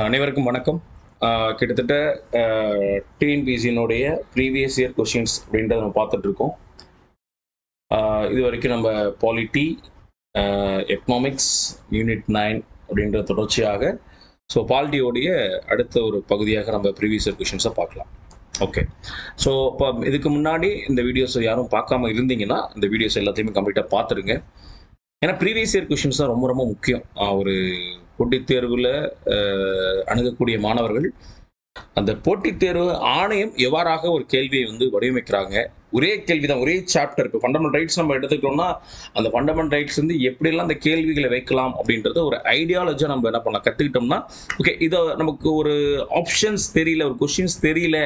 அனைவருக்கும் வணக்கம். கிட்டத்தட்ட டிஎன்பிசியினுடைய ப்ரீவியஸ் இயர் கொஷின்ஸ் அப்படின்றத நம்ம பார்த்துட்ருக்கோம். இது வரைக்கும் நம்ம பாலிட்டி எக்கனாமிக்ஸ் யூனிட் நைன் அப்படின்ற தொடர்ச்சியாக ஸோ பாலிட்டியோடைய அடுத்த ஒரு பகுதியாக நம்ம ப்ரீவியஸ் இயர் கொஷின்ஸை பார்க்கலாம். ஓகே ஸோ இப்போ இதுக்கு முன்னாடி இந்த வீடியோஸ் யாரும் பார்க்காம இருந்தீங்கன்னா இந்த வீடியோஸ் எல்லாத்தையுமே கம்ப்ளீட்டாக பார்த்துருங்க ஏன்னா ப்ரீவியஸ் இயர் கொஷின்ஸ் தான் ரொம்ப ரொம்ப முக்கியம். ஒரு போட்டித் தேர்வில் அணுகக்கூடிய மாணவர்கள் அந்த போட்டித் தேர்வு ஆணையம் எவ்வாறாக ஒரு கேள்வியை வந்து வடிவமைக்கிறாங்க? ஒரே கேள்வி தான் ஒரே சாப்டர் இப்போ ஃபண்டமெண்டல் ரைட்ஸ் நம்ம எடுத்துக்கிட்டோம்னா அந்த ஃபண்டமெண்டல் ரைட்ஸ் வந்து எப்படியெல்லாம் அந்த கேள்விகளை வைக்கலாம் அப்படின்றத ஒரு ஐடியாலஜியாக நம்ம என்ன பண்ணலாம்? கற்றுக்கிட்டோம்னா ஓகே இதை நமக்கு ஒரு ஆப்ஷன்ஸ் தெரியல ஒரு கொஷின்ஸ் தெரியல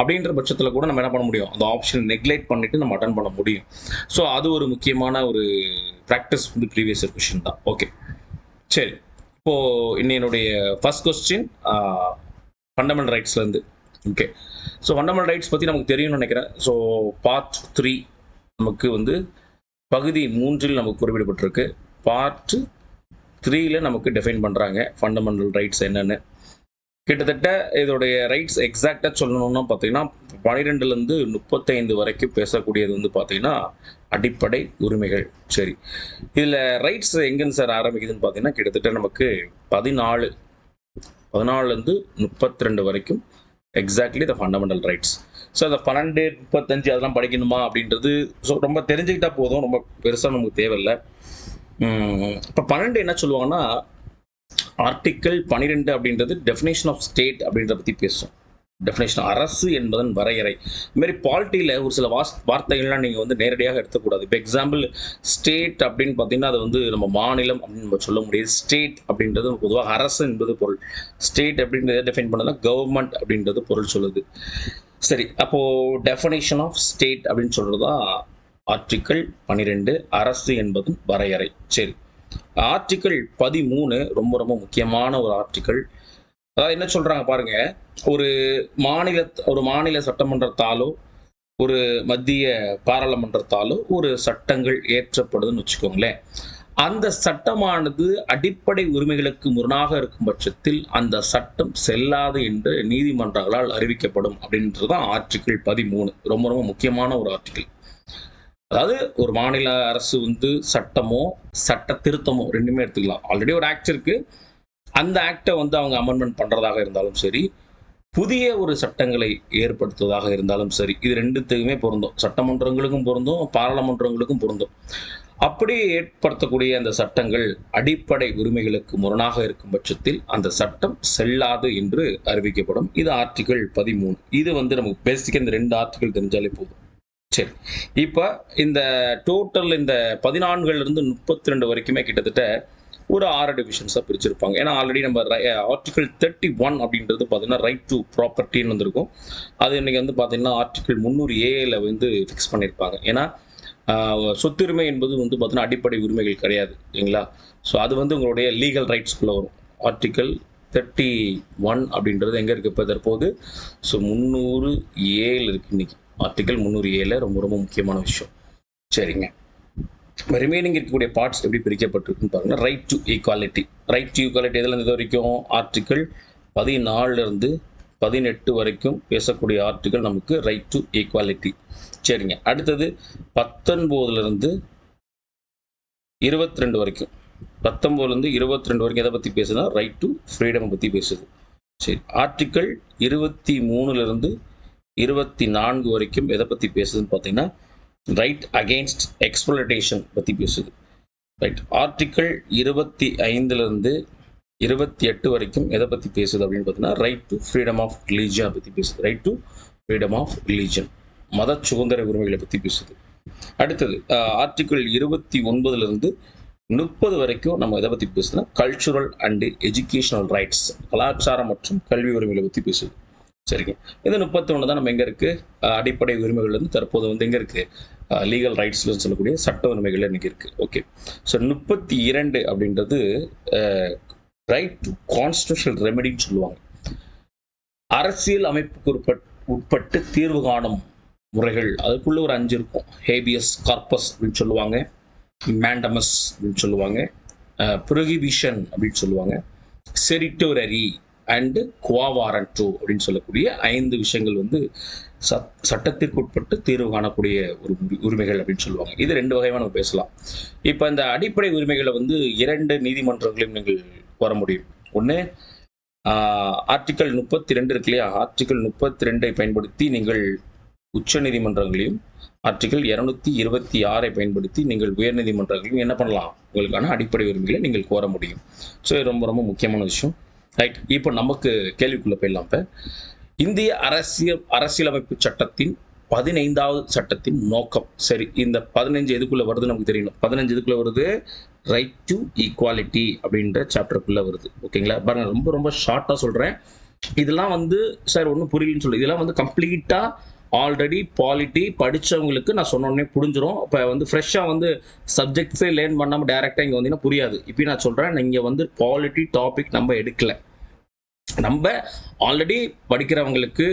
அப்படின்ற பட்சத்தில் கூட நம்ம என்ன பண்ண முடியும்? அந்த ஆப்ஷன் நெக்லெக்ட் பண்ணிட்டு நம்ம அட்டன் பண்ண முடியும். ஸோ அது ஒரு முக்கியமான ஒரு ப்ராக்டிஸ் வந்து ப்ரீவியஸ் கொஷின் தான். ஓகே சரி. இப்போ என்னுடைய ஃபர்ஸ்ட் கொஸ்டின் ஃபண்டமெண்டல் ரைட்ஸ்லேருந்து ஓகே ஸோ ஃபண்டமெண்டல் ரைட்ஸ் பற்றி நமக்கு தெரியும்னு நினைக்கிறேன். ஸோ பார்ட் த்ரீ நமக்கு வந்து பகுதி மூன்றில் நமக்கு குறிப்பிடப்பட்டிருக்கு. பார்ட் த்ரீல நமக்கு டிஃபைன் பண்ணுறாங்க ஃபண்டமெண்டல் ரைட்ஸ் என்னென்னு. கிட்டத்தட்ட இதோடைய ரைட்ஸ் எக்ஸாக்டாக சொல்லணும்னா பார்த்தீங்கன்னா பனிரெண்டுலேருந்து முப்பத்தைந்து வரைக்கும் பேசக்கூடியது வந்து பார்த்தீங்கன்னா அடிப்படை உரிமைகள். சரி. இதில் ரைட்ஸ் எங்கேருந்து சார் ஆரம்பிக்குதுன்னு பார்த்தீங்கன்னா கிட்டத்தட்ட நமக்கு பதினாலு பதினாலுலேருந்து முப்பத்தி ரெண்டு வரைக்கும் exactly the fundamental rights so அந்த பன்னெண்டு முப்பத்தஞ்சு அதெல்லாம் படிக்கணுமா அப்படின்றது ஸோ ரொம்ப தெரிஞ்சுக்கிட்டா போதும். ரொம்ப பெருசாக நமக்கு தேவையில்லை. இப்போ பன்னெண்டு என்ன சொல்லுவாங்கன்னா ஆர்டிக்கிள் பன்னிரெண்டு அப்படின்றது டெஃபினேஷன் ஆஃப் ஸ்டேட் அப்படின்றத பற்றி பேசும் டெஃபினேஷன் அரசு என்பதன் வரையறை. இதுமாரி பாலிட்டியில் ஒரு சில வாஸ் வார்த்தைகள்லாம் நீங்கள் வந்து நேரடியாக எடுத்துக்கூடாது. இப்போ எக்ஸாம்பிள் ஸ்டேட் அப்படின்னு பார்த்தீங்கன்னா அது வந்து நம்ம மாநிலம் அப்படின்னு நம்ம சொல்ல முடியாது. ஸ்டேட் அப்படின்றது பொதுவாக அரசு என்பது பொருள். ஸ்டேட் அப்படின்றத டிஃபைன் பண்ணதுன்னா கவர்மெண்ட் அப்படின்றது பொருள் சொல்லுது. சரி அப்போது டெஃபினேஷன் ஆஃப் ஸ்டேட் அப்படின்னு சொல்கிறது தான் ஆர்டிக்கிள் பன்னிரெண்டு அரசு என்பதன் வரையறை. சரி. ஆர்டிக்கிள் பதிமூணு ரொம்ப ரொம்ப முக்கியமான ஒரு ஆர்டிக்கிள் அதாவது என்ன சொல்றாங்க பாருங்க ஒரு மாநில ஒரு மாநில சட்டமன்றத்தாலோ ஒரு மத்திய பாராளுமன்றத்தாலோ ஒரு சட்டங்கள் ஏற்றப்படுதுன்னு வச்சுக்கோங்களேன். அந்த சட்டமானது அடிப்படை உரிமைகளுக்கு முரணாக இருக்கும் பட்சத்தில் அந்த சட்டம் செல்லாது என்று நீதிமன்றங்களால் அறிவிக்கப்படும் அப்படின்றது தான் ஆர்டிக்கிள் பதிமூணு. ரொம்ப ரொம்ப முக்கியமான ஒரு ஆர்டிக்கிள் அதாவது ஒரு மாநில அரசு வந்து சட்டமோ சட்ட திருத்தமோ ரெண்டுமே எடுத்துக்கலாம். ஆல்ரெடி ஒரு ஆக்ட் இருக்கு. அந்த ஆக்டை வந்து அவங்க அமெண்ட்மெண்ட் பண்றதாக இருந்தாலும் சரி புதிய ஒரு சட்டங்களை ஏற்படுத்துவதாக இருந்தாலும் சரி இது ரெண்டுத்துக்குமே பொருந்தும். சட்டமன்றங்களுக்கும் பொருந்தும் பாராளுமன்றங்களுக்கும் பொருந்தும். அப்படி ஏற்படுத்தக்கூடிய அந்த சட்டங்கள் அடிப்படை உரிமைகளுக்கு முரணாக இருக்கும் பட்சத்தில் அந்த சட்டம் செல்லாது என்று அறிவிக்கப்படும். இது ஆர்டிகிள் பதிமூணு. இது வந்து நமக்கு பேசிக்க இந்த ரெண்டு ஆர்டிகிள் தெரிஞ்சாலே போதும். சரி. இப்போ இந்த டோட்டல் இந்த பதினான்குலேருந்து முப்பத்தி ரெண்டு வரைக்குமே கிட்டத்தட்ட ஒரு ஆறு டிவிஷன்ஸாக பிரிச்சிருப்பாங்க. ஏன்னா ஆல்ரெடி நம்ம ஆர்டிகல் தேர்ட்டி ஒன் அப்படின்றது பார்த்தீங்கன்னா ரைட் டு ப்ராப்பர்ட்டின்னு வந்திருக்கும். அது இன்றைக்கி வந்து பார்த்தீங்கன்னா ஆர்டிகல் முந்நூறு ஏல வந்து ஃபிக்ஸ் பண்ணியிருப்பாங்க ஏன்னா சொத்துரிமை என்பது வந்து பார்த்தீங்கன்னா அடிப்படை உரிமைகள் கிடையாது இல்லைங்களா? ஸோ அது வந்து உங்களுடைய லீகல் ரைட்ஸ்குள்ளே வரும். ஆர்டிக்கல் தேர்ட்டி ஒன் அப்படின்றது எங்கே இருக்குது இப்போ தற்போது? ஸோ முந்நூறு ஏழு இருக்குது இன்னைக்கு. ஆர்டிகல் முந்நூறு ஏழு ரொம்ப ரொம்ப முக்கியமான விஷயம். சரிங்க. ரிமைனிங் இருக்கக்கூடிய பார்ட்ஸ் எப்படி பிரிக்கப்பட்டிருக்குன்னு பாருங்க. Right to equality right to equality எதில் இது வரைக்கும்? ஆர்டிக்கிள் பதினாலிருந்து பதினெட்டு வரைக்கும் பேசக்கூடிய ஆர்டிக்கிள் நமக்கு ரைட் டு ஈக்குவாலிட்டி சரிங்க. அடுத்தது பத்தொன்பதுலேருந்து இருபத்தி ரெண்டு வரைக்கும். பத்தொம்போதுலேருந்து இருபத்தி ரெண்டு வரைக்கும் எதை பற்றி பேசுதுன்னா? ரைட் டு ஃப்ரீடம் பற்றி பேசுது. சரி. ஆர்டிக்கல் இருபத்தி மூணுலேருந்து இருபத்தி நான்கு வரைக்கும் எதை பற்றி பேசுதுன்னு பார்த்தீங்கன்னா ரைட் அகெயின்ஸ்ட் எக்ஸ்ப்ளோட்டேஷன் பற்றி பேசுது. ரைட் ஆர்டிக்கிள் இருபத்தி ஐந்துலேருந்து இருபத்தி எட்டு வரைக்கும் எதை பற்றி பேசுது அப்படின்னு பார்த்தீங்கன்னா ரைட் டு ஃப்ரீடம் ஆஃப் ரிலீஜியனை பற்றி பேசுது. Right to freedom of religion மத சுதந்திர உரிமைகளை பற்றி பேசுது. அடுத்தது ஆர்டிக்கிள் இருபத்தி ஒன்பதுலேருந்து முப்பது வரைக்கும் நம்ம எதை பற்றி பேசுனா கல்ச்சுரல் அண்டு எஜுகேஷனல் ரைட்ஸ் கலாச்சாரம் மற்றும் கல்வி உரிமைகளை பற்றி பேசுது. சரிங்க. இது முப்பத்தொன்று தான் நம்ம எங்கே இருக்குது அடிப்படை உரிமைகள் வந்து தற்போது வந்து எங்கே இருக்குது லீகல் ரைட்ஸ்னு சொல்லக்கூடிய சட்ட உரிமைகள் இன்னைக்கு இருக்குது ஓகே ஸோ முப்பத்தி இரண்டு அப்படின்றது ரைட் டு கான்ஸ்டியூஷனல் ரெமெடின்னு சொல்லுவாங்க. அரசியல் அமைப்புக்கு உட்பட் உட்பட்டு தீர்வு காணும் முறைகள். அதுக்குள்ள ஒரு அஞ்சு இருக்கும். ஹேபியஸ் கார்பஸ் அப்படின்னு சொல்லுவாங்க. மேண்டமஸ் அப்படின்னு சொல்லுவாங்க. ப்ரொஹிபிஷன் அப்படின்னு சொல்லுவாங்க. செரிட்டோரரி அண்டு குவாவாரன் டூ அப்படின்னு சொல்லக்கூடிய ஐந்து விஷயங்கள் வந்து சட் சட்டத்திற்கு உட்பட்டு தீர்வு காணக்கூடிய ஒரு உரிமைகள் அப்படின்னு சொல்லுவாங்க. இது ரெண்டு வகையாக நம்ம பேசலாம். இப்போ இந்த அடிப்படை உரிமைகளை வந்து இரண்டு நீதிமன்றங்களையும் நீங்கள் வர முடியும். ஒன்று ஆர்டிக்கல் முப்பத்தி ரெண்டு இருக்கு இல்லையா? ஆர்டிக்கல் முப்பத்தி ரெண்டை பயன்படுத்தி நீங்கள் உச்ச நீதிமன்றங்களையும் ஆர்டிக்கல் இருநூத்தி இருபத்தி ஆறை பயன்படுத்தி நீங்கள் உயர்நீதிமன்றங்களையும் என்ன பண்ணலாம்? உங்களுக்கான அடிப்படை உரிமைகளை நீங்கள் கோர முடியும். ஸோ இது ரொம்ப ரொம்ப முக்கியமான விஷயம். ரைட் இப்போ நமக்கு கேள்விக்குள்ளே போயிடலாம் இப்போ. இந்திய அரசியல் அரசியலமைப்பு சட்டத்தின் பதினைந்தாவது சட்டத்தின் நோக்கம். சரி இந்த பதினஞ்சு எதுக்குள்ளே வருது நமக்கு தெரியணும். பதினஞ்சு இதுக்குள்ளே வருது? ரைட் டு ஈக்குவாலிட்டி அப்படின்ற சாப்டருக்குள்ளே வருது. ஓகேங்களா பாருங்க ரொம்ப ரொம்ப ஷார்ட்டாக சொல்கிறேன் இதெல்லாம் வந்து சார் ஒன்றும் புரியலன்னு சொல்லி இதெல்லாம் வந்து கம்ப்ளீட்டாக ஆல்ரெடி பாலிட்டி படிச்சவங்களுக்கு நான் சொன்னோடனே புரிஞ்சிடும் இப்போ வந்து ஃப்ரெஷ்ஷாக வந்து சப்ஜெக்ட்ஸே லேர்ன் பண்ணாமல் டேரெக்டாக இங்கே வந்தீங்கன்னா புரியாது. இப்போ நான் சொல்கிறேன் இங்கே வந்து பாலிட்டி டாபிக் நம்ம எடுக்கலை. நம்ம ஆல்ரெடி படிக்கிறவங்களுக்கு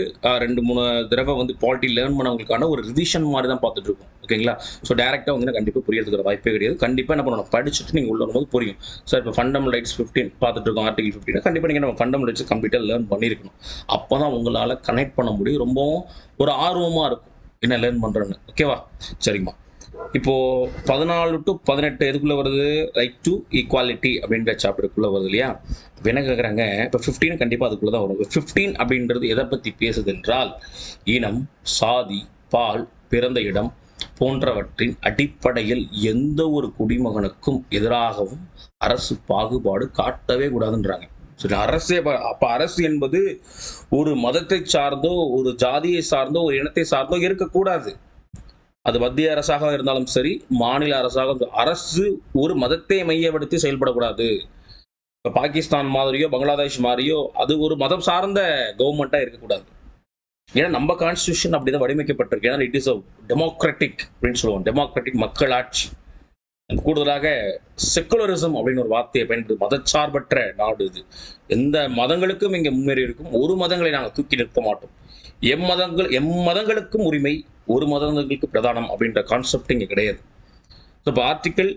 ரெண்டு மூணு தடவை வந்து பாலிட்டி லேர்ன் பண்ணவங்களுக்கான ஒரு ரிவிஷன் மாதிரி தான் பார்த்துட்டு இருக்கோம். ஓகேங்களா? ஸோ டேரெக்டாக வந்து கண்டிப்பாக புரியறதுக்கு வாய்ப்பே கிடையாது. கண்டிப்பாக என்ன பண்ணணும்? படிச்சுட்டு நீங்கள் உள்ள வரும்போது புரியும். சார் இப்போ ஃபண்டமெண்டல் ரைட்ஸ் ஃபிஃப்டீன் பார்த்துட்டு இருக்கோம் ஆர்டிகல் ஃபிஃப்டின் கண்டிப்பாக நீங்கள் நம்ம ஃபண்டமெண்டல் ரைட்ஸ் கம்ப்ளீட்டாக லேர்ன் பண்ணியிருக்கணும் அப்போ தான் உங்களால் கனெக்ட் பண்ண முடியும். ரொம்பவும் ஒரு ஆர்வமாக இருக்கும். என்ன லேர்ன் பண்ணுறேன்னு ஓகேவா சரிம்மா. இப்போ பதினாலு டு பதினெட்டு எதுக்குள்ள வருது? ரைட் டு ஈக்குவாலிட்டி அப்படின்ற சாப்டருக்குள்ள வருது இல்லையா? இப்போ என்ன கேட்குறாங்க இப்போ ஃபிஃப்டீன் கண்டிப்பாக அதுக்குள்ள தான் வரும். ஃபிஃப்டீன் அப்படின்றது எதை பற்றி பேசுது என்றால் இனம் சாதி பால் பிறந்த இடம் போன்றவற்றின் அடிப்படையில் எந்த ஒரு குடிமகனுக்கும் எதிராகவும் அரசு பாகுபாடு காட்டவே கூடாதுன்றாங்க. சரி அரசே அப்போ அரசு என்பது ஒரு மதத்தை சார்ந்தோ ஒரு ஜாதியை சார்ந்தோ ஒரு இனத்தை சார்ந்தோ இருக்கக்கூடாது. அது மத்திய அரசாக இருந்தாலும் சரி மாநில அரசாக அரசு ஒரு மதத்தை மையப்படுத்தி செயல்படக்கூடாது. இப்போ பாகிஸ்தான் மாதிரியோ பங்களாதேஷ் மாதிரியோ அது ஒரு மதம் சார்ந்த கவர்மெண்ட்டாக இருக்கக்கூடாது. ஏன்னா நம்ம கான்ஸ்டியூஷன் அப்படிதான் வடிவமைக்கப்பட்டிருக்கு. ஏன்னா இட் இஸ் அ டெமோக்ராட்டிக் அப்படின்னு சொல்லுவோம். டெமோக்ராட்டிக் மக்களாட்சி கூடுதலாக செக்குலரிசம் அப்படின்னு ஒரு வார்த்தையை பயன்படுத்தி மதச்சார்பற்ற நாடு இது. எந்த மதங்களுக்கும் இங்கே முன்னேறி இருக்கும். ஒரு மதங்களை நாங்கள் தூக்கி நிறுத்த மாட்டோம். எம் மதங்கள் எம் மதங்களுக்கும் உரிமை ஒரு மதங்களுக்கு பிரதானம் அப்படின்ற கான்செப்ட் இங்கே கிடையாது. ஸோ இப்போ ஆர்டிக்கல்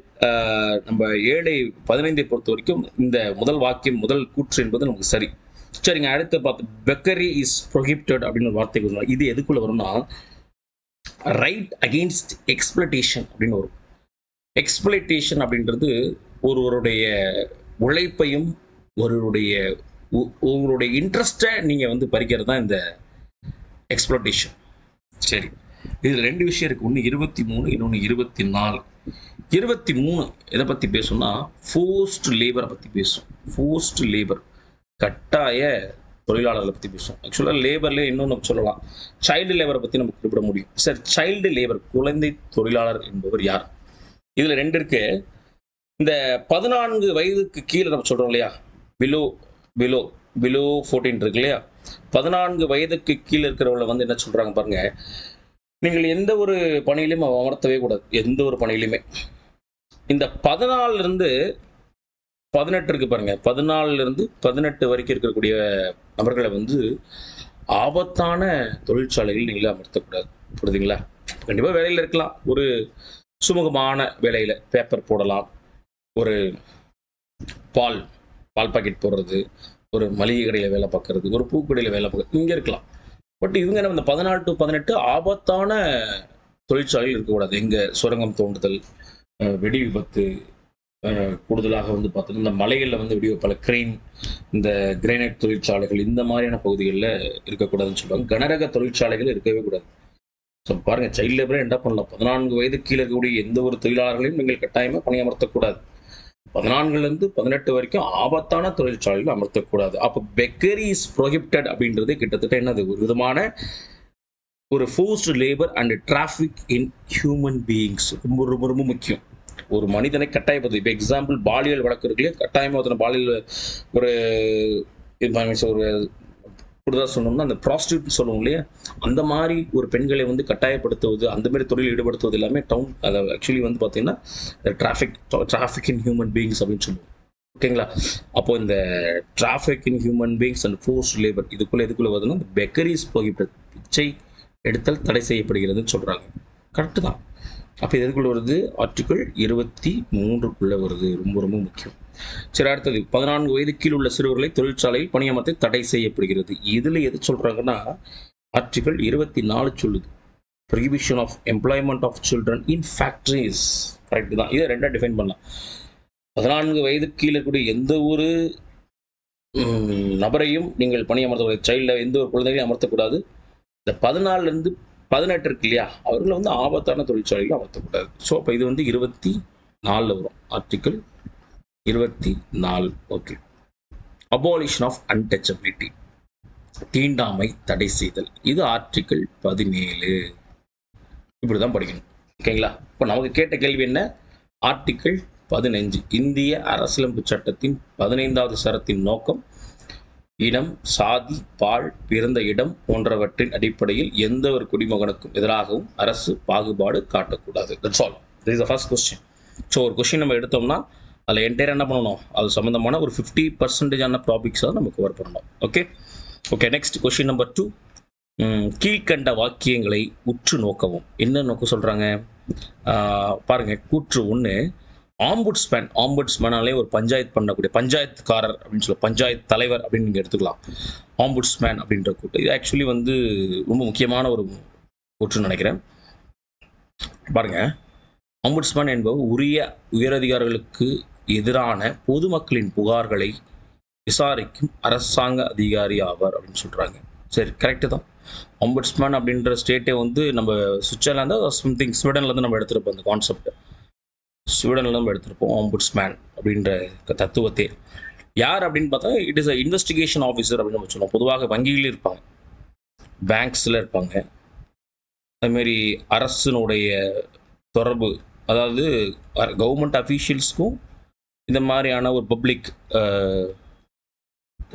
நம்ம ஏழை பதினைந்தை பொறுத்த வரைக்கும் இந்த முதல் வாக்கியம் முதல் கூற்று என்பது நமக்கு சரி. சரிங்க அடுத்து பார்த்து பெக்கரி இஸ் ப்ரொஹிப்டட் அப்படின்னு ஒரு வார்த்தை சொல்லுவாங்க இது எதுக்குள்ள வரும்னா ரைட் அகெயின்ஸ்ட் எக்ஸ்பிளட்டேஷன் அப்படின்னு வரும். எக்ஸ்பிளட்டேஷன் அப்படின்றது ஒருவருடைய உழைப்பையும் ஒருவருடைய உங்களுடைய இன்ட்ரெஸ்ட்டை நீங்கள் வந்து பறிக்கிறது தான் இந்த எக்ஸ்ப்ளோட்டேஷன் சரி. இதில் ரெண்டு விஷயம் இருக்குது ஒன்று இருபத்தி மூணு இன்னொன்று இருபத்தி நாலு. இருபத்தி மூணு எதை பற்றி பேசும்னா ஃபோர்ஸ்ட் லேபரை பற்றி பேசும். ஃபோர்ஸ்ட் லேபர் கட்டாய தொழிலாளர்களை பற்றி பேசும். ஆக்சுவலாக லேபர்லேயே இன்னொன்று சொல்லலாம். சைல்டு லேபரை பற்றி நம்ம குறிப்பிட முடியும். சார் சைல்டு லேபர் குழந்தை தொழிலாளர் என்பவர் யார்? இதில் ரெண்டு இருக்கு. இந்த பதினான்கு வயதுக்கு கீழே நம்ம சொல்கிறோம் இல்லையா? பிலோ பிலோ பிலோ ஃபோர்டீன் இருக்கு இல்லையா? பதினான்கு வயதுக்கு கீழே இருக்கிறவங்களை வந்து என்ன சொல்றாங்க பாருங்க நீங்கள் எந்த ஒரு பணியிலையும் அமர்த்தவே கூடாது. எந்த ஒரு பணியிலுமே. இந்த பதினாலுல இருந்து பதினெட்டு இருக்கு பாருங்க. பதினாலுல இருந்து பதினெட்டு வரைக்கும் இருக்கக்கூடிய நபர்களை வந்து ஆபத்தான தொழிற்சாலைகள் நீங்கள் அமர்த்தக்கூடாது. புரியுதுங்களா? கண்டிப்பாக வேலையில் இருக்கலாம். ஒரு சுமூகமான வேலையில் பேப்பர் போடலாம். ஒரு பால் பால் பாக்கெட் போடுறது. ஒரு மளிகை கடையில் வேலை பார்க்கறது ஒரு பூக்கடையில் வேலை பார்க்கறது இங்கே இருக்கலாம். பட் இவங்க நம்ம இந்த பதினாலு டு பதினெட்டு ஆபத்தான தொழிற்சாலைகள் இருக்கக்கூடாது. எங்கே சுரங்கம் தோண்டுதல் வெடி விபத்து கூடுதலாக வந்து பார்த்தீங்கன்னா இந்த மலைகளில் வந்து வெடி பல கிரெயின் இந்த கிரைனைட் தொழிற்சாலைகள் இந்த மாதிரியான பகுதிகளில் இருக்கக்கூடாதுன்னு சொல்லுவாங்க. கனரக தொழிற்சாலைகள் இருக்கவே கூடாது. ஸோ பாருங்க சைல்டு லேபரே என்ன பண்ணலாம்? பதினான்கு வயது கீழே இருக்கக்கூடிய எந்த ஒரு தொழிலாளர்களையும் நீங்கள் கட்டாயமாக பணியமர்த்தக்கூடாது. பதினான்குலேருந்து பதினெட்டு வரைக்கும் ஆபத்தான தொழிற்சாலையில் அமர்த்தக்கூடாது. அப்போ பெக்கரி இஸ் ப்ரொஹிப்டட் அப்படின்றது கிட்டத்தட்ட என்னது? ஒரு விதமான ஒரு forced labour and traffic in human beings ரொம்ப ரொம்ப ரொம்ப முக்கியம். ஒரு மனிதனை கட்டாயப்படுது இப்போ எக்ஸாம்பிள் பாலியல் வழக்கு இருக்கு கட்டாயமாக ஒருத்தனை பாலியல் ஒரு இது ஒரு கூடுதலாக சொன்னோம்னா அந்த ப்ராஸ்டியூட் சொல்லுவோம் இல்லையா? அந்த மாதிரி ஒரு பெண்களை வந்து கட்டாயப்படுத்துவது அந்த மாதிரி தொழில் ஈடுபடுத்துவது எல்லாமே டவுன் அதை ஆக்சுவலி வந்து பார்த்தீங்கன்னா traffic traffic in human beings அப்படின்னு சொல்லுவோம். ஓகேங்களா அப்போ இந்த traffic in human beings and force labour இதுக்குள்ளே எதுக்குள்ளே வருதுன்னா இந்த பெக்கரிஸ் ப்ரோஹிபிட்டட் பிச்சை எடுத்தல் தடை செய்யப்படுகிறதுன்னு சொல்கிறாங்க கரெக்டு தான். அப்போ இது வருது? ஆர்டிக்கிள் இருபத்தி மூன்றுக்குள்ளே வருது. ரொம்ப ரொம்ப முக்கியம். சரி அடுத்தது பதினான்கு வயது கீழ் உள்ள சிறுவர்களை தொழிற்சாலையில் பணியமர்த்த தடை செய்யப்படுகிறது. இதில் எது சொல்கிறாங்கன்னா ஆர்டிகல் இருபத்தி நாலு சொல்லுது. Provision of employment of children in factories correct தான். இதை ரெண்டாக டிஃபைன் பண்ணலாம். பதினான்கு வயது கீழே இருக்கக்கூடிய எந்த ஒரு நபரையும் நீங்கள் பணியமர்த்தக்கூடாது சைல்டில் எந்த ஒரு குழந்தைகளையும் அமர்த்தக்கூடாது. இந்த பதினாலுலேருந்து பதினெட்டு இருக்கு இல்லையா? அவர்களை வந்து ஆபத்தான தொழிற்சாலைகள் அமர்த்தக்கூடாது. ஸோ அப்போ இது வந்து இருபத்தி நாலில் வரும். ஆர்டிக்கிள் இருபத்தி நாலு ஓகே. அபாலிஷன் ஆஃப் அன்டச்சபிலிட்டி தீண்டாமை தடை செய்தல். இது ஆர்டிக்கிள் பதினேழு. இப்படி தான் படிக்கணும் ஓகேங்களா இப்போ நமக்கு கேட்ட கேள்வி என்ன? ஆர்டிக்கிள் பதினஞ்சு. இந்திய அரசியலமைப்பு சட்டத்தின் பதினைந்தாவது சரத்தின் நோக்கம் இனம் சாதி பால் பிறந்த இடம் போன்றவற்றின் அடிப்படையில் எந்த ஒரு குடிமகனுக்கும் எதிராகவும் அரசு பாகுபாடு காட்டக்கூடாது. That's all this is first question so ஒரு கொஸ்டின் நம்ம எடுத்தோம்னா அதில் என்டையர் என்ன பண்ணணும்? அது சம்மந்தமான ஒரு ஃபிஃப்டி பர்சன்டேஜான டாபிக்ஸாக நம்ம கவர் பண்ணணும். Okay okay next question number two கீழ்கண்ட வாக்கியங்களை உற்று நோக்கவும். என்ன நோக்க சொல்கிறாங்க பாருங்கள் கூற்று ஒன்று ஆம்புட்ஸ்மேன் ஆம்புட்ஸ்மேனாலே ஒரு பஞ்சாயத்து பண்ணக்கூடிய பஞ்சாயத்துக்காரர் அப்படின்னு சொல்ல பஞ்சாயத்து தலைவர் அப்படின்னு நீங்கள் எடுத்துக்கலாம். ஆம்புட்ஸ்மேன் அப்படின்ற கூட்டு. இது ஆக்சுவலி வந்து ரொம்ப முக்கியமான ஒரு கூற்றுன்னு நினைக்கிறேன். பாருங்கள் ஆம்புட்ஸ்மேன் என்பவர் உரிய உயரதிகாரிகளுக்கு எதிரான பொதுமக்களின் புகார்களை விசாரிக்கும் அரசாங்க அதிகாரி ஆவார் அப்படின்னு சொல்கிறாங்க சரி கரெக்டு தான். ஆம்புட்ஸ்மேன் அப்படின்ற ஸ்டேட்டே வந்து நம்ம சுவிட்சர்லாந்து சம்திங் ஸ்வீடன்லேருந்து நம்ம எடுத்திருப்போம் அந்த கான்செப்ட் ஸ்வீடன்ல நம்ம எடுத்திருப்போம் ஆம்புட்ஸ்மேன் அப்படின்ற தத்துவத்தை. யார் அப்படின்னு பார்த்தா it is a investigation officer அப்படின்னு நம்ம சொல்லுவோம். பொதுவாக வங்கியில் இருப்பாங்க. பேங்க்ஸில் இருப்பாங்க. அதுமாரி அரசினுடைய தொடர்பு அதாவது கவர்மெண்ட் அஃபீஷியல்ஸ்க்கும் இந்த மாதிரியான ஒரு பப்ளிக்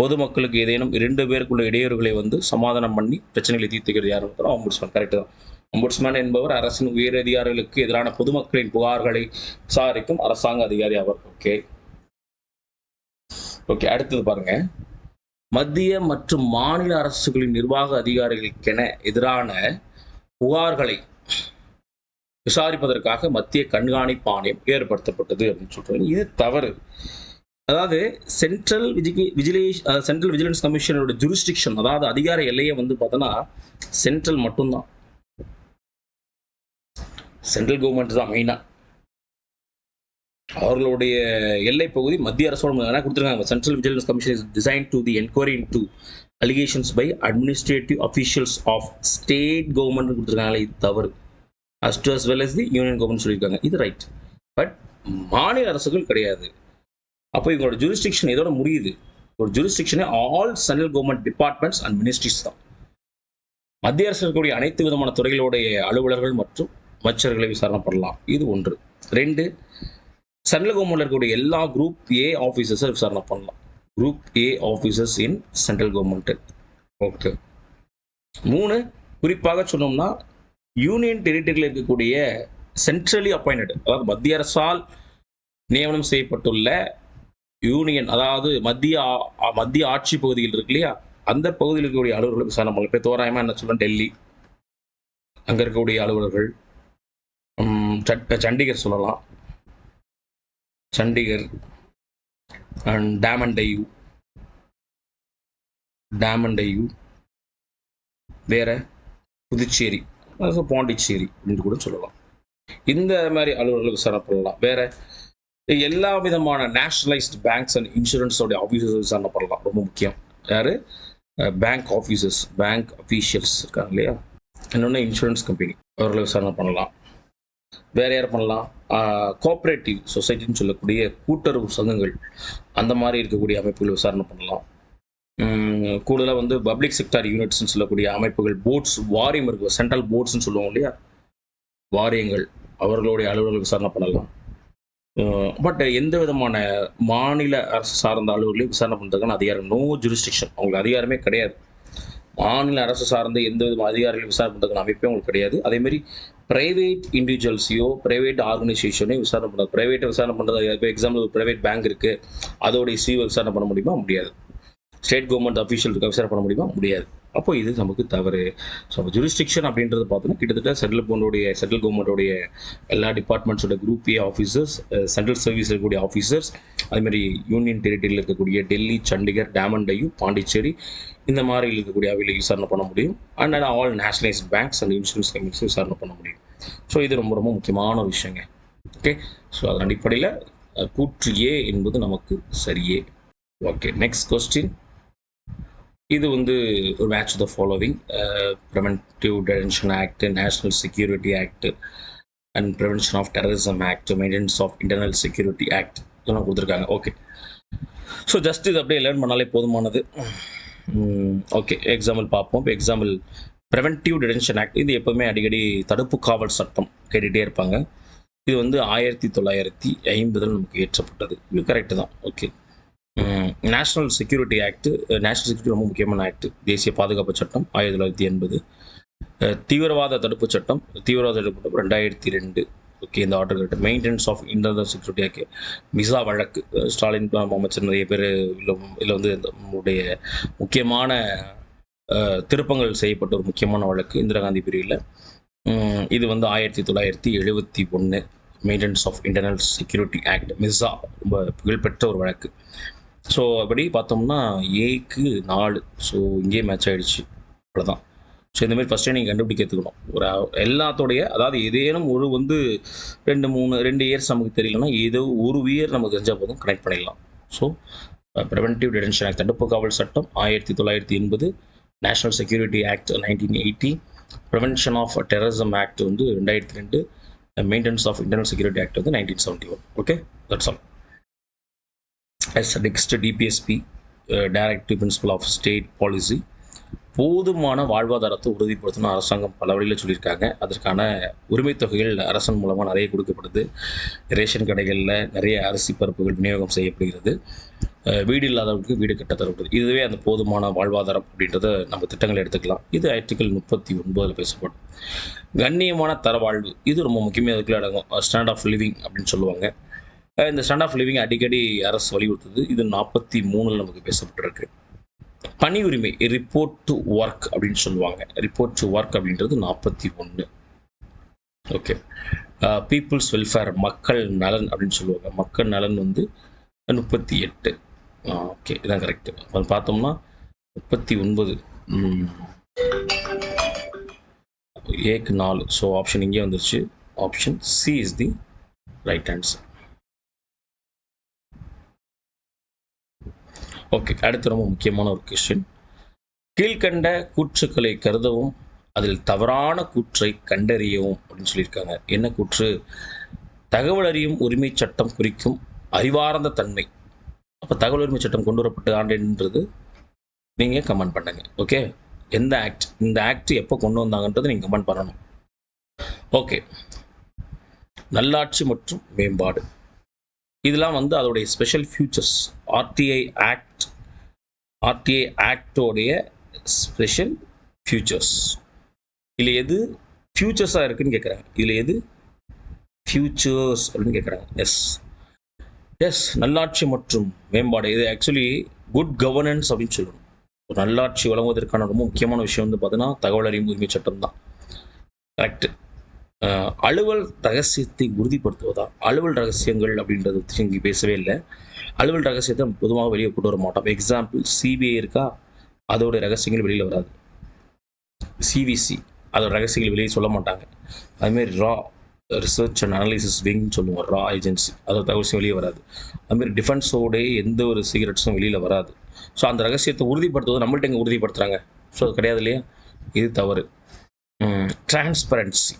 பொதுமக்களுக்கு ஏதேனும் இரண்டு பேருக்குள்ள இடையூறுகளை வந்து சமாதானம் பண்ணி பிரச்சனைகளை தீர்த்துக்கிறது யார் ஆம்புட்ஸ்மேன் கரெக்டு தான். அம்புட்ஸ்மேன் என்பவர் அரசின் உயர் அதிகாரிகளுக்கு எதிரான பொதுமக்களின் புகார்களை விசாரிக்கும் அரசாங்க அதிகாரி அவர். ஓகே ஓகே அடுத்தது பாருங்க. மத்திய மற்றும் மாநில அரசுகளின் நிர்வாக அதிகாரிகளுக்கென எதிரான புகார்களை விசாரிப்பதற்காக மத்திய கண்காணிப்பு ஆணையம் ஏற்படுத்தப்பட்டது அப்படின்னு சொல்றாங்க. இது தவறு. அதாவது சென்ட்ரல் விஜிலே சென்ட்ரல் விஜிலன்ஸ் கமிஷனோட ஜூரிஸ்டிக்ஷன் அதாவது அதிகார எல்லையை வந்து பார்த்தோன்னா சென்ட்ரல் மட்டும்தான். சென்ட்ரல் கவர்மெண்ட் தான் மெயினாக அவர்களுடைய எல்லை பகுதி மத்திய அரசோட என்ன கொடுத்துருக்காங்க. Central vigilance commission is design to the enquiry into allegations by administrative officials of state government கொடுத்துருக்காங்களே இது தவறு. As to as well as the union government சொல்லியிருக்காங்க. இது ரைட் பட் மாநில அரசுகள் கிடையாது. அப்போ இவங்களோட ஜூரிஸ்டிக்ஷன் இதோட முடியுது. ஒரு ஜூரிஸ்டிக்ஷனே all central government departments and ministries தான். மத்திய அரசு இருக்கக்கூடிய அனைத்து விதமான துறைகளுடைய அலுவலர்கள் மற்றும் அமைச்சர்களை விசாரணை பண்ணலாம். இது ஒன்று. ரெண்டு சென்ட்ரல் கவர்மெண்ட்ல இருக்கக்கூடிய எல்லா குரூப் ஏ ஆஃபீஸர்ஸை விசாரணை பண்ணலாம். Group A officers in central government okay மூணு குறிப்பாக சொன்னோம்னா யூனியன் டெரிட்டரியில் இருக்கக்கூடிய சென்ட்ரலி அப்பாயிண்டட் அதாவது மத்திய அரசால் நியமனம் செய்யப்பட்டுள்ள யூனியன் அதாவது மத்திய மத்திய ஆட்சி பகுதியில் இருக்கு இல்லையா? அந்த பகுதியில் இருக்கக்கூடிய அலுவலர்களுக்கு விசாரணை பண்ணலாம் இப்போ தோராயமாக என்ன சொல்லணும் டெல்லி. அங்கே இருக்கக்கூடிய அலுவலர்கள் சட்- சண்டிகர் சொல்லலாம். சண்டிகர் அண்ட் டேமண்டையூ டேமண்டையூ வேற? புதுச்சேரி. பாண்டிச்சேரி என்று கூட சொல்லலாம். இந்த மாதிரி அலுவலர்கள் விசாரணை பண்ணலாம் வேற எல்லா விதமான நேஷனலைஸ்டு பேங்க்ஸ் அண்ட் இன்சூரன்ஸோட ஆஃபீஸர்ஸ் விசாரணை பண்ணலாம். ரொம்ப முக்கியம். யார்? பேங்க் ஆஃபீஸர்ஸ் பேங்க் அஃபீஷியல்ஸ் இருக்காங்க இல்லையா? இன்னொன்று இன்சூரன்ஸ் கம்பெனி அவர்களை விசாரணை பண்ணலாம். வேற யார் பண்ணலாம்? கோஆப்ரேட்டிவ் சொசைட்டின்னு சொல்லக்கூடிய கூட்டுறவு சங்கங்கள் அந்த மாதிரி இருக்கக்கூடிய அமைப்புகள் விசாரணை பண்ணலாம். கூடுதலாக வந்து பப்ளிக் செக்டார் யூனிட்ஸ்னு சொல்லக்கூடிய அமைப்புகள் போர்ட்ஸ் வாரியம் இருக்கு சென்ட்ரல் போர்ட்ஸ்னு சொல்லுவோம் இல்லையா? வாரியங்கள் அவர்களுடைய அலுவலர்கள் விசாரணை பண்ணலாம். பட் எந்த விதமான மாநில அரசு சார்ந்த அலுவலர்களையும் விசாரணை பண்ணுறதுக்கான அதிகாரம்? நோ ஜூரிஸ்டிக்ஷன் அவங்களுக்கு அதிகாரமே கிடையாது. மாநில அரசு சார்ந்த எந்த விதமான அதிகாரிகளையும் விசாரணை பண்ணுறதுக்கான அமைப்பே அவங்களுக்கு கிடையாது. அதேமாதிரி பிரைவேட் இண்டிவிஜுவல்ஸையோ பிரைவேட் ஆர்கனைசேஷனையும் விசாரணை பண்ணுறது ப்ரைவேட்டை விசாரணை பண்ணுறது இப்போ எக்ஸாம்பிள் ஒரு ப்ரைவேட் பேங்க் இருக்குது அதோடைய சிஓ விசாரணை பண்ண முடியுமா? முடியாது. ஸ்டேட் கவர்மெண்ட் அஃபீஷியல் விசாரணை பண்ண முடியுமா? முடியாது. அப்போ இது நமக்கு தவறு. ஸோ அப்போ ஜூரிஸ்டிக்ஷன் அப்படின்றது பார்த்தோன்னா கிட்டத்தட்ட சென்ட்ரல் கவர்மெண்டோடைய சென்ட்ரல் கவர்மெண்ட்டோடைய எல்லா டிபார்ட்மெண்ட்ஸோட group A officers central service இருக்கக்கூடிய ஆஃபீஸர்ஸ் அதுமாதிரி யூனியன் டெரிட்டரியில் இருக்கக்கூடிய டெல்லி சண்டிகர் டேமண்டையும் பாண்டிச்சேரி இந்த மாதிரி இருக்கக்கூடிய அவையில் விசாரணை பண்ண முடியும். And all nationalised banks and insurance companies விசாரணை பண்ண முடியும். ஸோ இது ரொம்ப ரொம்ப முக்கியமான விஷயங்க. ஓகே ஸோ அதன் அடிப்படையில் கூற்று ஏ என்பது நமக்கு சரியே. ஓகே நெக்ஸ்ட் கொஸ்டின் இது வந்து ஒரு match the following preventive detention act national security act and prevention of terrorism act maintenance of internal security act இதெல்லாம் கொடுத்துருக்காங்க. ஓகே ஸோ ஜஸ்ட் இது அப்படியே லேர்ன் பண்ணாலே போதுமானது. Hmm, ஓகே எக்ஸாம்பிள் பார்ப்போம். இப்போ எக்ஸாம்பிள் ப்ரிவென்டிவ் டிடென்ஷன் ஆக்ட் இது எப்போவுமே அடிக்கடி தடுப்பு காவல் சட்டம் கேட்டுகிட்டே இருப்பாங்க. இது வந்து ஆயிரத்தி தொள்ளாயிரத்தி ஐம்பதில் நமக்கு ஏற்றப்பட்டது இது கரெக்டு தான். Okay national security act national security ரொம்ப முக்கியமான ஆக்ட் தேசிய பாதுகாப்பு சட்டம் ஆயிரத்தி தொள்ளாயிரத்தி எண்பது. தீவிரவாத தடுப்பு சட்டம் தீவிரவாத தடுப்பு சட்டம் ரெண்டாயிரத்தி ரெண்டு. ஓகே இந்த order correct maintenance of internal security act MISA வழக்கு ஸ்டாலின் அமைச்சர் நிறைய பேர் இதில் வந்து இந்த நம்முடைய முக்கியமான திருப்பங்கள் செய்யப்பட்ட ஒரு முக்கியமான வழக்கு இந்திரா காந்தி பிரிவில். இது வந்து ஆயிரத்தி தொள்ளாயிரத்தி எழுபத்தி ஒன்று maintenance of internal security act MISA ரொம்ப புகழ்பெற்ற ஒரு வழக்கு. ஸோ அப்படி பார்த்தோம்னா ஏக்கு நாலு. ஸோ இங்கேயே மேட்ச் ஆகிடுச்சு அவ்வளோதான் ஸோ இந்த மாதிரி ஃபஸ்ட்டே நீங்கள் கண்டுபிடிக்க கற்றுக்கணும் ஒரு எல்லாத்தோடைய அதாவது ஏதேனும் ஒரு வந்து ரெண்டு மூணு ரெண்டு இயர்ஸ் நமக்கு தெரியலன்னா ஏதோ ஒரு இயர் நமக்கு தெரிஞ்சால் போதும் கனெக்ட் பண்ணிடலாம். ஸோ ப்ரிவென்டிவ் டிடென்ஷன் ஆக்ட் தடுப்பு காவல் சட்டம் ஆயிரத்தி தொள்ளாயிரத்தி எண்பது national security act nineteen eighty prevention of terrorism act வந்து ரெண்டாயிரத்தி ரெண்டு maintenance of internal security act வந்து nineteen seventy one okay that's all as next DPSP directive principle of state policy போதுமான வாழ்வாதாரத்தை உறுதிப்படுத்தணும் அரசாங்கம் பல வழியில் சொல்லியிருக்காங்க. அதற்கான உரிமைத் தொகைகள் அரசன் மூலமாக நிறைய கொடுக்கப்படுது. ரேஷன் கடைகளில் நிறைய அரிசி பருப்புகள் விநியோகம் செய்யப்படுகிறது. வீடு இல்லாதவர்களுக்கு வீடு கட்ட தரப்படுது. இதுவே அந்த போதுமான வாழ்வாதாரம் அப்படின்றத நம்ம திட்டங்களை எடுத்துக்கலாம். இது ஆர்டிக்கல் முப்பத்தி ஒன்பதில் பேசப்படும். கண்ணியமான தர வாழ்வு இது ரொம்ப முக்கியமாக அதுக்குள்ளே அடங்கும். ஸ்டாண்ட் ஆஃப் லிவிங் அப்படின்னு சொல்லுவாங்க. இந்த ஸ்டாண்ட் ஆஃப் லிவிங் அடிக்கடி அரசு வலியுறுத்துது. இது நாற்பத்தி மூணில் நமக்கு பேசப்பட்டிருக்கு. பணி உரிமை ரிப்போர்ட் டு ஒர்க் அப்படின்னு சொல்லுவாங்க. ரிப்போர்ட் டு ஒர்க் அப்படின்றது நாற்பத்தி ஒன்று ஓகே பீப்புள்ஸ் வெல்ஃபேர் மக்கள் நலன் அப்படின்னு சொல்லுவாங்க. மக்கள் நலன் வந்து முப்பத்தி எட்டு. ஓகே இதான் கரெக்டு அப்போ பார்த்தோம்னா முப்பத்தி ஒன்பது. ஏக்கு நாலு. ஸோ ஆப்ஷன் இங்கே வந்துருச்சு. Option C is the right answer okay அடுத்து ரொம்ப முக்கியமான ஒரு கொஸ்டின் கீழ்கண்ட கூற்றுக்களை கருதவும் அதில் தவறான கூற்றை கண்டறியவும் அப்படின்னு சொல்லியிருக்காங்க. என்ன கூற்று? தகவல் அறியும் உரிமை சட்டம் குறிக்கும் அறிவார்ந்த தன்மை. அப்போ தகவல் உரிமை சட்டம் கொண்டு வரப்பட்ட ஆண்டுன்றது நீங்கள் கமெண்ட் பண்ணுங்க. ஓகே எந்த ஆக்ட் இந்த ஆக்ட் எப்போ கொண்டு வந்தாங்கன்றது நீங்கள் கமெண்ட் பண்ணணும். ஓகே நல்லாட்சி மற்றும் மேம்பாடு. இதெல்லாம் வந்து அதோடைய special features R T I act R T I ஆக்டோடைய special features இதில் எது ஃபியூச்சர்ஸாக இருக்குன்னு கேட்குறாங்க இதில் எது ஃபியூச்சர்ஸ் அப்படின்னு கேட்குறாங்க எஸ் எஸ் நல்லாட்சி மற்றும் மேம்பாடு. இது ஆக்சுவலி குட் கவர்னன்ஸ் அப்படின்னு சொல்லணும். ஒரு நல்லாட்சி வழங்குவதற்கான ரொம்ப முக்கியமான விஷயம் வந்து பார்த்தீங்கன்னா தகவல் அறிவு உரிமை சட்டம் தான். கரெக்ட் அலுவல் ரகசியத்தை உறுதிப்படுத்துவதா? அலுவல் ரகசியங்கள் அப்படின்றது இங்கே பேசவே இல்லை. அலுவல் ரகசியத்தை பொதுவாக வெளியே கொண்டு வர மாட்டோம். எக்ஸாம்பிள் சிபிஐ இருக்கா? அதோட ரகசியங்கள் வெளியில் வராது. சிவிசி அதோட ரகசியங்கள் வெளியே சொல்ல மாட்டாங்க. அதுமாரி ரா ரிசர்ச் அண்ட் அனாலிசிஸ் விங்னு சொல்லுவோம் ரா ஏஜென்சி அதோட ரகசியம் வெளியே வராது. அதுமாரி டிஃபென்ஸோடைய எந்த ஒரு சீக்ரெட்ஸும் வெளியில் வராது. ஸோ அந்த ரகசியத்தை உறுதிப்படுத்துவது நம்மள்ட்ட இங்கே உறுதிப்படுத்துகிறாங்க ஸோ அது கிடையாது இல்லையா? இது தவறு. டிரான்ஸ்பரன்சி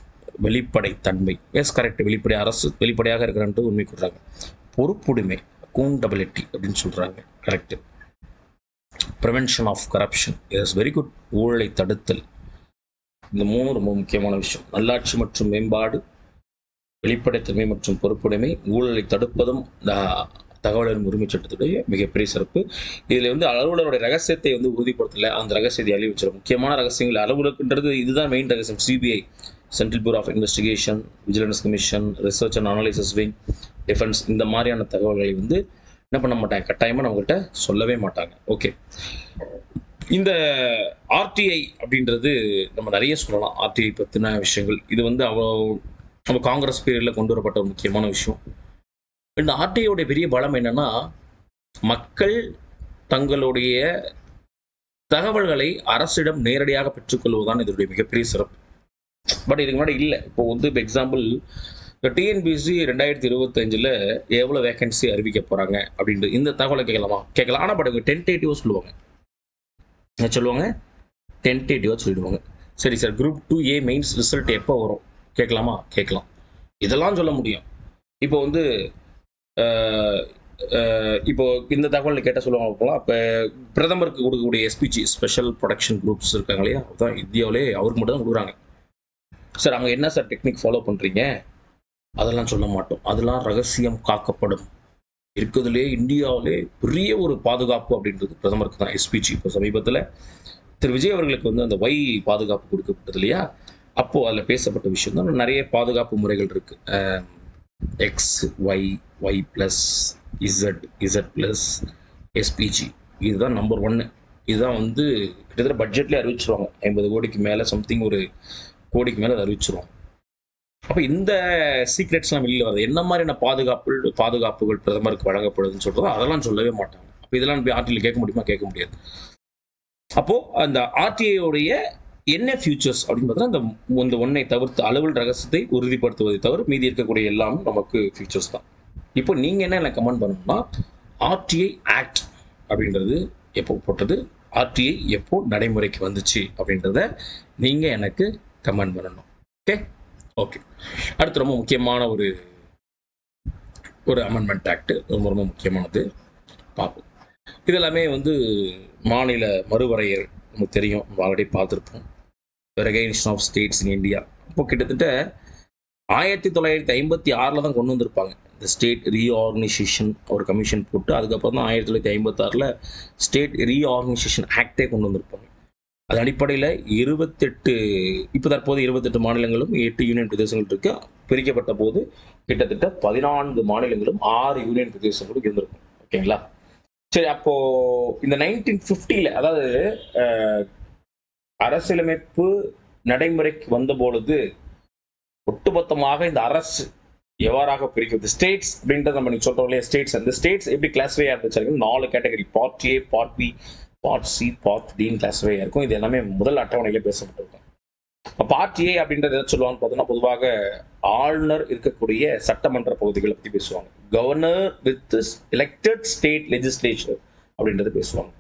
வெளிப்படைத்தன்மை. எஸ் கரெக்ட் வெளிப்படை அரசு வெளிப்படையாக இருக்கிறன்ட்டு உண்மை கூறுறாங்க. பொறுப்புடைமை. அக்கௌண்டபிலிட்டி அப்படின்னு சொல்கிறாங்க correct prevention of corruption is very good ஊழலை தடுத்தல். இந்த மூணு ரொம்ப முக்கியமான விஷயம். நல்லாட்சி மற்றும் மேம்பாடு வெளிப்படைத்தன்மை மற்றும் பொறுப்புடைமை ஊழலை தடுப்பதும் இந்த தகவல் அறியும் உரிமை சட்டத்துடைய மிகப்பெரிய சிறப்பு. இதில் வந்து அலுவலருடைய ரகசியத்தை வந்து உறுதிப்படுத்தல. அந்த ரகசியத்தை அழி வச்சிடும் முக்கியமான ரகசியங்கள் அலுவலகன்றது இதுதான் மெயின் ரகசியம். CBI central bureau of investigation vigilance commission research and analysis wing defence இந்த மாதிரியான தகவல்களை வந்து என்ன பண்ண மாட்டாங்க? கட்டாயமாக நம்மகிட்ட சொல்லவே மாட்டாங்க. ஓகே இந்த ஆர்டிஐ அப்படின்றது நம்ம நிறைய சொல்லலாம். ஆர்டிஐ பற்றின விஷயங்கள். இது வந்து அவ்வளோ நம்ம காங்கிரஸ் பீரியடில் கொண்டு வரப்பட்ட ஒரு முக்கியமான விஷயம். இந்த ஆர்டிஐயோடைய பெரிய பலம் என்னன்னா மக்கள் தங்களுடைய தகவல்களை அரசிடம் நேரடியாக பெற்றுக்கொள்வதுதான் இதனுடைய மிகப்பெரிய சிறப்பு. பட் இதுக்கு முன்னாடி இல்லை. இப்போ வந்து இப்போ எக்ஸாம்பிள் இப்போ டிஎன்பிசி ரெண்டாயிரத்தி இருபத்தஞ்சில் எவ்வளோ வேகன்சி அறிவிக்க போகிறாங்க அப்படின்ட்டு இந்த தகவலை கேட்கலாமா? கேட்கலாம். ஆனால் பட் இவங்க டென்டேட்டிவாக சொல்லுவாங்க. என்ன சொல்லுவாங்க? டென்டேட்டிவாக சொல்லிடுவாங்க. சரி sir group two A mains result எப்போ வரும்? கேட்கலாமா? கேட்கலாம். இதெல்லாம் சொல்ல முடியும். இப்போ வந்து இப்போ இந்த தகவலை கேட்டால் சொல்லுவாங்க போகலாம் இப்போ பிரதமருக்கு கொடுக்கக்கூடிய எஸ்பிஜி ஸ்பெஷல் ப்ரொடக்ஷன் குரூப்ஸ் இருக்காங்க இல்லையா? அதுதான் இந்தியாவிலே அவருக்கு மட்டும் தான் கொடுக்குறாங்க. சார் அங்கே என்ன சார் டெக்னிக் ஃபாலோ பண்ணுறீங்க அதெல்லாம் சொல்ல மாட்டோம். அதெல்லாம் ரகசியம் காக்கப்படும். இருக்கிறதுலே இந்தியாவிலே பெரிய ஒரு பாதுகாப்பு அப்படின்றது பிரதமருக்கு தான். எஸ்பிஜி இப்போ சமீபத்தில் திரு விஜய் அவர்களுக்கு வந்து அந்த ஒய் பாதுகாப்பு கொடுக்கப்பட்டது இல்லையா? அப்போது அதில் பேசப்பட்ட விஷயம் தான். நிறைய பாதுகாப்பு முறைகள் இருக்குது X Y Y plus Z Z plus SPG இதுதான் நம்பர் ஒன்று இதுதான் வந்து கிட்டத்தட்ட பட்ஜெட்லேயே அறிவிச்சிருவாங்க. ஐம்பது கோடிக்கு மேலே சம்திங் ஒரு கோடிக்கு மேலே அதை அறிவிச்சிருவாங்க. அப்போ இந்த சீக்ரெட்ஸ்லாம் வெளியில் வருது. என்ன மாதிரியான பாதுகாப்பு பாதுகாப்புகள் பிரதமருக்கு வழங்கப்படுதுன்னு சொல்கிறதோ அதெல்லாம் சொல்லவே மாட்டாங்க. அப்போ இதெல்லாம் போய் ஆர்டிஐயில் கேட்க முடியுமா? கேட்க முடியாது. அப்போது அந்த ஆர்டிஐயோடைய என்ன ஃபியூச்சர்ஸ் அப்படின்னு பார்த்தா இந்த இந்த ஒன்றை தவிர்த்து அலுவல் ரகசியத்தை உறுதிப்படுத்துவதை தவிர மீதி இருக்கக்கூடிய எல்லாமும் நமக்கு ஃபியூச்சர்ஸ் தான். இப்போ நீங்கள் என்ன கமெண்ட் பண்ணணும்னா ஆர்டிஐ ஆக்ட் அப்படின்றது எப்போ போட்டது? ஆர்டிஐ எப்போ நடைமுறைக்கு வந்துச்சு அப்படின்றத நீங்கள் எனக்கு கமெண்ட் பண்ணணும். ஓகே ஓகே அடுத்து ரொம்ப முக்கியமான ஒரு ஒரு அமெண்ட்மெண்ட் ஆக்ட் ரொம்ப ரொம்ப முக்கியமானது. பார்ப்போம். இதெல்லாமே வந்து மாநில மறுவரையர் நமக்கு தெரியும். ஆல்ரெடி பார்த்துருப்போம். Recognition of states in India இப்போ கிட்டத்தட்ட ஆயிரத்தி தொள்ளாயிரத்தி ஐம்பத்தி ஆறில் தான் கொண்டு வந்திருப்பாங்க. இந்த ஸ்டேட் ரீஆர்கனைசேஷன் ஒரு கமிஷன் போட்டு அதுக்கப்புறம் தான் ஆயிரத்தி தொள்ளாயிரத்தி ஐம்பத்தாறில் ஸ்டேட் ரீஆர்கனைசேஷன் ஆக்டே கொண்டு வந்திருப்பாங்க. அது அடிப்படையில் இருபத்தெட்டு இப்போ தற்போது இருபத்தெட்டு மாநிலங்களும் எட்டு யூனியன் பிரதேசங்கள் இருக்கு. பிரிக்கப்பட்ட போது கிட்டத்தட்ட பதினான்கு மாநிலங்களும் ஆறு யூனியன் பிரதேசங்களும் இருந்திருக்கும். ஓகேங்களா? சரி அப்போ இந்த நைன்டீன் ஃபிஃப்டியில் அதாவது அரசியலமைப்பு நடைமுறைக்கு வந்த பொழுது ஒட்டுமொத்தமாக இந்த அரசு எவ்வாறாக பிரிக்கிறது? ஸ்டேட்ஸ் அப்படின்றத நம்ம நீங்கள் சொல்றோம் இல்லையா? ஸ்டேட்ஸ் அந்த ஸ்டேட்ஸ் எப்படி கிளாஸிஃபை இருந்துச்சு நாலு category part A part B part C part tin classify இருக்கும். இது எல்லாமே முதல் அட்டவணையிலே பேசப்பட்டிருக்கும். பார்ட் ஏ அப்படின்றது எதை சொல்லுவாங்கன்னு பார்த்தோன்னா பொதுவாக ஆளுநர் இருக்கக்கூடிய சட்டமன்ற பகுதிகளை பற்றி பேசுவாங்க. Governor with elected state legislature அப்படின்றது பேசுவாங்க.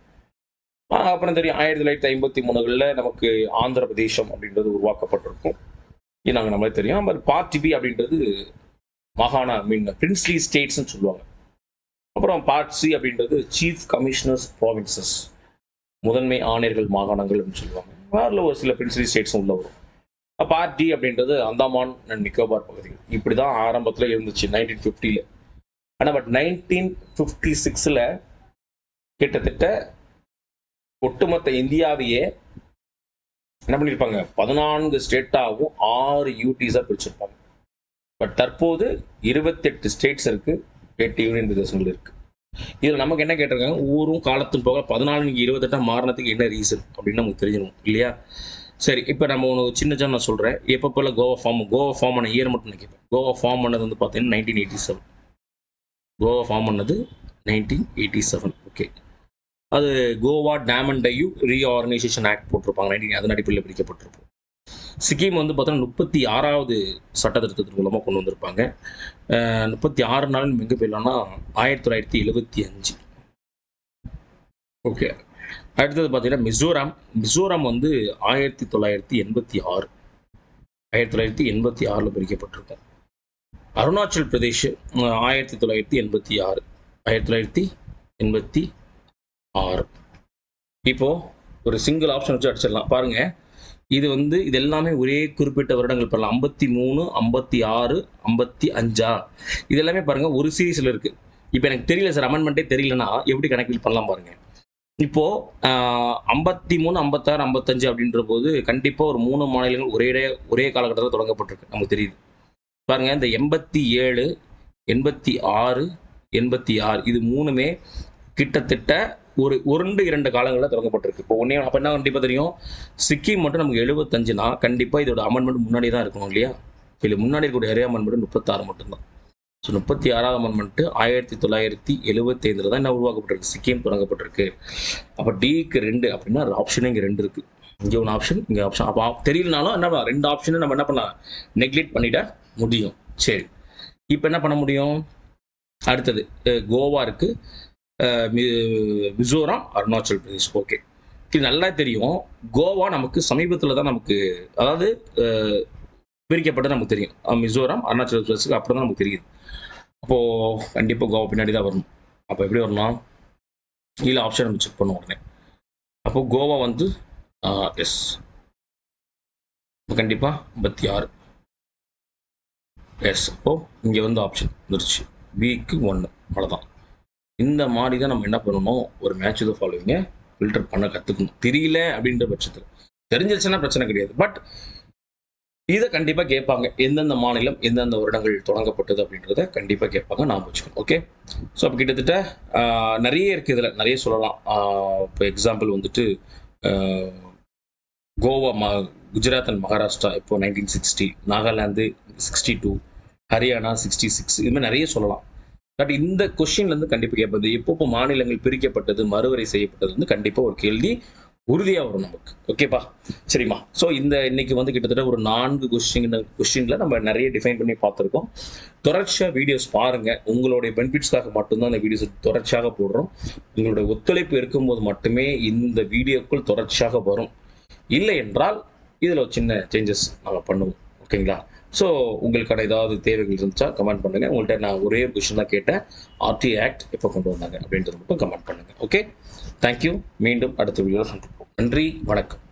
அப்புறம் தெரியும் ஆயிரத்தி தொள்ளாயிரத்தி ஐம்பத்தி மூணுகளில் நமக்கு ஆந்திர பிரதேசம் அப்படின்றது உருவாக்கப்பட்டிருக்கும். இது நாங்கள் நம்மளே தெரியும். பட் பார்ட் பி அப்படின்றது மாகாண மீன் பிரின்ஸ்லி ஸ்டேட்ஸ்னு சொல்லுவாங்க. அப்புறம் பார்ட் சி அப்படின்றது சீஃப் கமிஷனர்ஸ் ப்ராவின்சஸ் முதன்மை ஆணையர்கள் மாகாணங்கள் அப்படின்னு சொல்லுவாங்க. அதில் ஒரு சில பிரின்ஸ்லி ஸ்டேட்ஸும் உள்ள வரும். பார்ட் டி அப்படின்றது அந்தமான் அண்ட் நிக்கோபார் பகுதிகள் இப்படி தான் ஆரம்பத்தில் இருந்துச்சு நைன்டீன் ஃபிஃப்டியில் ஆனால் பட் நைன்டீன் ஃபிஃப்டி சிக்ஸில் கிட்டத்தட்ட ஒட்டுமொத்த இந்தியாவையே என்ன பண்ணியிருப்பாங்க பதினான்கு ஸ்டேட்டாகவும் ஆறு யூடிஸாக பிரிச்சிருப்பாங்க. பட் தற்போது இருபத்தெட்டு ஸ்டேட்ஸ் இருக்குது எட்டு யூனியன் பிரதேசங்கள் இருக்குது இதில் நமக்கு என்ன கேட்டிருக்காங்க? ஊரும் காலத்தும் போக பதினாலு இருபத்தெட்டாக மாறினதுக்கு என்ன ரீசன் அப்படின்னு நமக்கு தெரிஞ்சிடும். இல்லையா? சரி இப்போ நம்ம ஒன்று சின்ன சின்ன நான் சொல்கிறேன் எப்போ போல கோவா ஃபார்ம் கோவா ஃபார்ம் பண்ண இயர் மட்டும் நான் கேட்பேன் கோவா ஃபார்ம் பண்ணது வந்து பார்த்தீங்கன்னா nineteen eighty seven Goa form பண்ணது நைன்டீன் எயிட்டி செவன் ஓகே அது Goa Daman and Diu reorganisation act போட்டிருப்பாங்க. நைன்டீன் அதன் அடிப்படையில் பிரிக்கப்பட்டிருப்போம் சிக்கிம் வந்து பார்த்தோன்னா முப்பத்தி ஆறாவது சட்ட திருத்தத்தின் மூலமாக கொண்டு வந்திருப்பாங்க. முப்பத்தி ஆறு நாள் எங்கே போயிடலாம்னா ஆயிரத்தி தொள்ளாயிரத்தி எழுபத்தி அஞ்சு. ஓகே. அடுத்தது பார்த்தீங்கன்னா மிசோராம். மிசோராம் வந்து ஆயிரத்தி தொள்ளாயிரத்தி எண்பத்தி ஆறு. ஆயிரத்தி தொள்ளாயிரத்தி எண்பத்தி ஆறில் பிரிக்கப்பட்டிருக்கும். அருணாச்சல் பிரதேஷ் ஆயிரத்தி தொள்ளாயிரத்தி எண்பத்தி ஆறு. ஆயிரத்தி தொள்ளாயிரத்தி எண்பத்தி ஆர் இப்போ ஒரு சிங்கிள் ஆப்ஷன் வச்சு அடிச்சிடலாம். பாருங்க. இது வந்து இது எல்லாமே ஒரே குறிப்பிட்ட வருடங்கள் பண்ணலாம் ஐம்பத்தி மூணு ஐம்பத்தி ஆறு ஐம்பத்தி அஞ்சா? இது எல்லாமே பாருங்க ஒரு சீரீஸ்ல இருக்கு. இப்போ எனக்கு தெரியல சார் அமெண்ட்மெண்ட்டே தெரியலன்னா எப்படி கணக்கில் பண்ணலாம் பாருங்க. இப்போ ஐம்பத்தி மூணு ஐம்பத்தாறு ஐம்பத்தஞ்சு அப்படின்ற போது கண்டிப்பாக ஒரு மூணு மாநிலங்கள் ஒரே ஒரே காலகட்டத்தில் தொடங்கப்பட்டிருக்கு. நமக்கு தெரியுது. பாருங்க இந்த எண்பத்தி ஏழு எண்பத்தி ஆறு எண்பத்தி ஆறு இது மூணுமே கிட்டத்தட்ட ஒரு இரண்டு இரண்டு காலங்களில் தொடங்கப்பட்டிருக்கு. இப்போ ஒன்றே அப்போ என்ன கண்டிப்பாக தெரியும்? சிக்கிம் மட்டும் நமக்கு எழுபத்தஞ்சுனா கண்டிப்பாக இதோட அமெண்ட்மெண்ட் முன்னாடி தான் இருக்கணும் இல்லையா? இல்லை முன்னாடி இருக்கக்கூடிய ஏரியா அமெண்ட்மெண்ட் முப்பத்தாறு மட்டும்தான். ஸோ முப்பத்தி ஆறாவது அமெண்ட்மெண்ட்டு ஆயிரத்தி தொள்ளாயிரத்தி எழுபத்தைந்தில் தான் என்ன உருவாக்கப்பட்டிருக்கு? சிக்கிம் தொடங்கப்பட்டிருக்கு. அப்போ டிக்கு ரெண்டு அப்படின்னா ஆப்ஷனே இங்கே ரெண்டு இருக்குது இங்கே ஒன்று ஆப்ஷன் இங்கே ஆப்ஷன் அப்போ தெரியலனாலும் என்ன பண்ணலாம்? ரெண்டு ஆப்ஷனும் நம்ம என்ன பண்ணலாம்? நெக்லெக்ட் பண்ணிட முடியும். சரி. இப்போ என்ன பண்ண முடியும்? அடுத்தது கோவா இருக்குது மிசோரம் அருணாச்சல் பிரதேஷ். ஓகே. இது நல்லா தெரியும். கோவா நமக்கு சமீபத்தில் தான் நமக்கு அதாவது பிரிக்கப்பட்ட நமக்கு தெரியும். மிசோரம் அருணாச்சல் பிரதேசுக்கு அப்புறம் தான் நமக்கு தெரியுது. அப்போது கண்டிப்பாக கோவா பின்னாடி தான் வரணும். அப்போ எப்படி வரணும் கீழே ஆப்ஷன் நம்ம செக் பண்ணுவோம் உடனே. அப்போ கோவா வந்து எஸ் கண்டிப்பாக ஐம்பத்தி ஆறு. எஸ் அப்போ இங்கே வந்து ஆப்ஷன் வந்துருச்சு. வீக்கு ஒன்று அவ்வளோதான் இந்த மாதிரி தான் நம்ம என்ன பண்ணணும்? ஒரு மேட்ச் இது ஃபாலோவிங்க ஃபில்டர் பண்ண கற்றுக்கணும் தெரியல அப்படின்ற பட்சத்தில். தெரிஞ்சிருச்சுன்னா பிரச்சனை கிடையாது. பட் இதை கண்டிப்பாக கேட்பாங்க. எந்தெந்த மாநிலம் எந்தெந்த வருடங்கள் தொடங்கப்பட்டது அப்படின்றத கண்டிப்பாக கேட்பாங்க. நான் வச்சுக்கணும் ஓகே ஸோ அப்போ கிட்டத்தட்ட நிறைய இருக்குது இதில். நிறைய சொல்லலாம். இப்போ எக்ஸாம்பிள் வந்துட்டு கோவா ம குஜராத் அண்ட் மகாராஷ்டிரா. இப்போ nineteen sixty Nagaland sixty two Haryana sixty six இது மாதிரி நிறைய சொல்லலாம். பட் இந்த கொஷின்லேருந்து கண்டிப்பாக கேட்பது எப்போ மாநிலங்கள் பிரிக்கப்பட்டது மறுவரை செய்யப்பட்டது வந்து கண்டிப்பாக ஒரு கேள்வி உறுதியாக வரும் நமக்கு. ஓகேப்பா சரிம்மா. ஸோ இந்த இன்னைக்கு வந்து கிட்டத்தட்ட ஒரு நான்கு கொஸ்டின் கொஸ்டினில் நம்ம நிறைய டிஃபைன் பண்ணி பார்த்துருக்கோம். தொடர்ச்சியாக வீடியோஸ் பாருங்கள் உங்களுடைய பெனிஃபிட்ஸ்க்காக மட்டும்தான் அந்த வீடியோஸ் தொடர்ச்சியாக போடுறோம். உங்களுடைய ஒத்துழைப்பு இருக்கும்போது மட்டுமே இந்த வீடியோக்குள் தொடர்ச்சியாக வரும். இல்லை என்றால் இதில் ஒரு சின்ன சேஞ்சஸ் நம்ம பண்ணுவோம். ஓகேங்களா ஸோ உங்களுக்கான ஏதாவது தேவைகள் இருந்துச்சா கமெண்ட் பண்ணுங்கள் உங்கள்கிட்ட நான் ஒரே கொஷின் தான் கேட்டேன். ஆர்டி ஆக்ட் எப்போ கொண்டு வந்தாங்க அப்படின்றது மட்டும் கமெண்ட் பண்ணுங்கள் ஓகே தேங்க்யூ மீண்டும் அடுத்த வீடியோவில் சந்திப்போம். நன்றி. வணக்கம்.